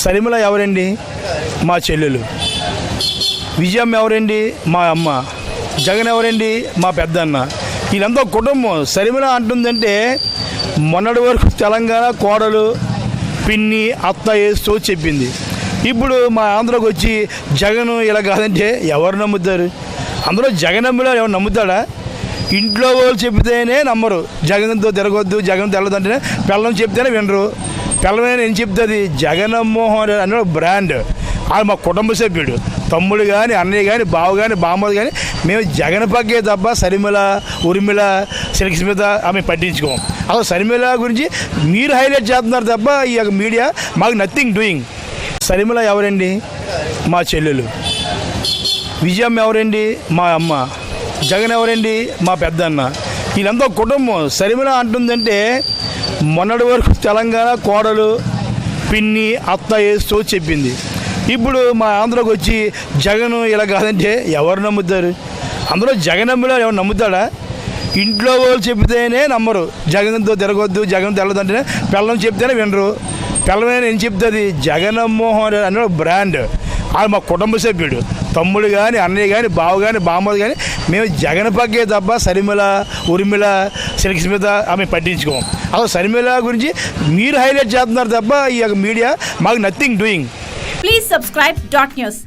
సరిమల ఎవరండి? మా చెల్లెలు. విజయమ్మ ఎవరండి? మా అమ్మ. జగన్ ఎవరండి? మా పెద్దన్న. వీళ్ళంతా కుటుంబం. సరిమల అంటుందంటే మొన్నటి వరకు తెలంగాణ కోడలు పిన్ని అత్త వేస్తూ చెప్పింది. ఇప్పుడు మా ఆంధ్రాకి వచ్చి జగన్ ఇలా కాదంటే ఎవరు నమ్ముతారు? అందులో జగన్ నమ్మిలో ఎవరు నమ్ముతాడా? ఇంట్లో వాళ్ళు చెబితేనే నమ్మరు. జగన్తో తిరగొద్దు జగన్ తెల్లదంటేనే పిల్లలు చెప్తేనే వినరు. పిల్లమైన నేను చెప్తుంది? జగన్మోహన్ రెడ్డి అనే బ్రాండ్. అది మా కుటుంబ సభ్యుడు. తమ్ముడు కానీ అన్నయ్య కానీ బావ కానీ బామ్మది కానీ మేము జగన్ పగ్గే తప్ప సరిమిల ఉరిమిల సిల్క్ స్మిత ఆమె పట్టించుకోం. అసలు సరిమిల గురించి మీరు హైలైట్ చేస్తున్నారు తప్ప ఈ యొక్క మీడియా మాకు నథింగ్ డూయింగ్. సరిమిల ఎవరండి? మా చెల్లెలు. విజయమ్మ ఎవరండి? మా అమ్మ. జగన్ ఎవరండి? మా పెద్దన్న. వీళ్ళంతా కుటుంబం. సరిమిల అంటుందంటే మొన్నటి వరకు తెలంగాణ కోడలు పిన్ని అత్త వేస్తూ చెప్పింది. ఇప్పుడు మా ఆంధ్రాకి వచ్చి జగన్ ఇలా కాదంటే ఎవరు నమ్ముతారు? అందులో జగన్ నమ్మిలో ఎవరు నమ్ముతాడా? ఇంట్లో వాళ్ళు చెబితేనే నమ్మరు. జగన్తో తిరగొద్దు జగన్ తెల్లదంటేనే పిల్లం చెప్తేనే వినరు. పిల్లమే ఏం చెప్తుంది? జగన్మోహన్ రెడ్డి అనే బ్రాండ్. అది మా కుటుంబ సభ్యుడు. తమ్ముడు కానీ అన్నయ్య కానీ బావ కానీ బామ్మది కానీ మేము జగన్ పగ్గే తప్ప సరిమిల ఉరిమిల సిల్క్ ఆమె పట్టించుకోము అసలు సరిమిల గురించి మీరు హైలైట్ చేస్తున్నారు తప్ప ఈ యొక్క మీడియా మాకు nothing doing. Please subscribe dot news